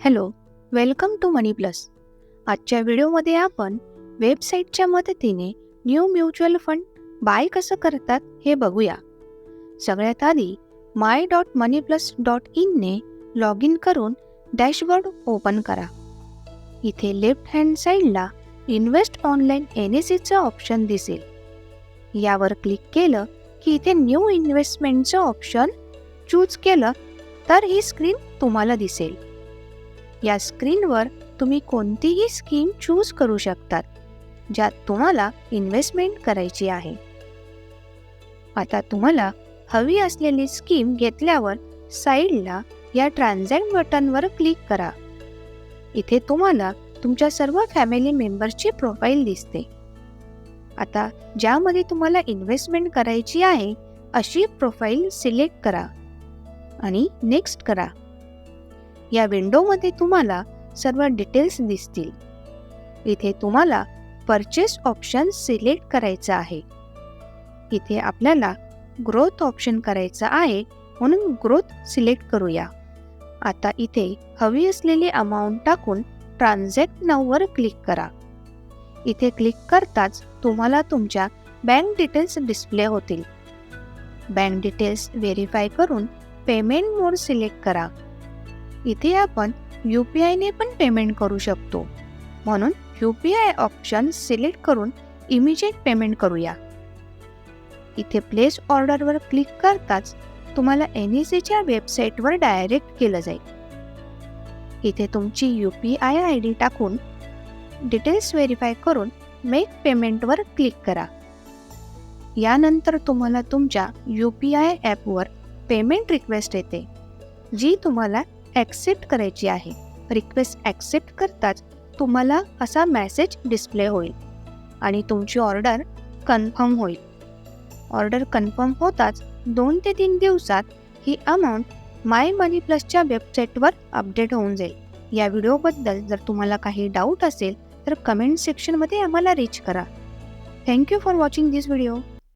Hello welcome to Money Plus. आजच्या व्हिडिओमध्ये आपण वेबसाईटच्या मदतीने न्यू म्युच्युअल फंड बाय कसं करतात हे बघूया. सगळ्यात आधी my dot money plus dot इनने लॉग इन करून डॅशबोर्ड ओपन करा. इथे लेफ्ट हँड साईडला इन्व्हेस्ट ऑनलाईन एन एस सीचं ऑप्शन दिसेल. यावर क्लिक केलं की इथे न्यू इन्व्हेस्टमेंटचं ऑप्शन चूज केलं तर ही स्क्रीन तुम्हाला दिसेल. या स्क्रीनवर तुम्ही कोणतीही स्कीम चूज करू शकतात ज्यात तुम्हाला इन्व्हेस्टमेंट करायची आहे. आता तुम्हाला हवी असलेली स्कीम घेतल्यावर साईडला या ट्रान्झॅक्ट बटनवर क्लिक करा. इथे तुम्हाला तुमच्या सर्व फॅमिली मेंबर्सची प्रोफाईल दिसते. आता ज्यामध्ये तुम्हाला इन्व्हेस्टमेंट करायची आहे अशी प्रोफाईल सिलेक्ट करा आणि नेक्स्ट करा. या विंडोमध्ये तुम्हाला सर्व डिटेल्स दिसतील. इथे तुम्हाला परचेस ऑप्शन सिलेक्ट करायचं आहे. इथे आपल्याला ग्रोथ ऑप्शन करायचं आहे म्हणून ग्रोथ सिलेक्ट करूया. आता इथे हवी असलेली अमाऊंट टाकून ट्रान्झॅक्ट नाववर क्लिक करा. इथे क्लिक करताच तुम्हाला तुमच्या बँक डिटेल्स डिस्प्ले होतील. बँक डिटेल्स व्हेरीफाय करून पेमेंट मोड सिलेक्ट करा. इथे आपण यू पी आयने पण पेमेंट करू शकतो. म्हणून U P I option select करून इमिजिएट पेमेंट करूया. इथे प्लेस ऑर्डरवर क्लिक करताच तुम्हाला एन ई सीच्या वेबसाईटवर डायरेक्ट केलं जाईल. इथे तुमची U P I I D टाकून डिटेल्स व्हेरीफाय करून मेक पेमेंटवर क्लिक करा. यानंतर तुम्हाला तुमच्या यू पी आय ॲपवर पेमेंट रिक्वेस्ट येते जी तुम्हाला ॲक्सेप्ट करायची आहे. रिक्वेस्ट ॲक्सेप्ट करताच तुम्हाला असा मॅसेज डिस्प्ले होईल आणि तुमची ऑर्डर कन्फर्म होईल. ऑर्डर कन्फर्म होताच दोन ते तीन दिवसात ही अमाऊंट माय मनी प्लसच्या वेबसाईटवर अपडेट होऊन जाईल. या व्हिडिओबद्दल जर तुम्हाला काही डाऊट असेल तर कमेंट सेक्शनमध्ये आम्हाला रीच करा. Thank you for watching this video